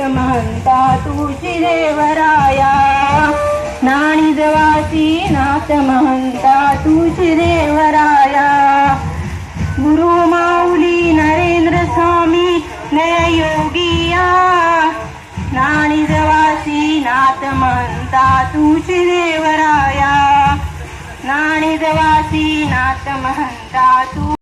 म्हणता तुझी देवराया. नाणी जवासी नाथ म्हणता तुझी देवराया. गुरु माऊली नरेंद्र स्वामी नयोगिया नाणी जवासी नाथ म्हणता तुझी देवराया. नाणी जवासी नाथ म्हणता तू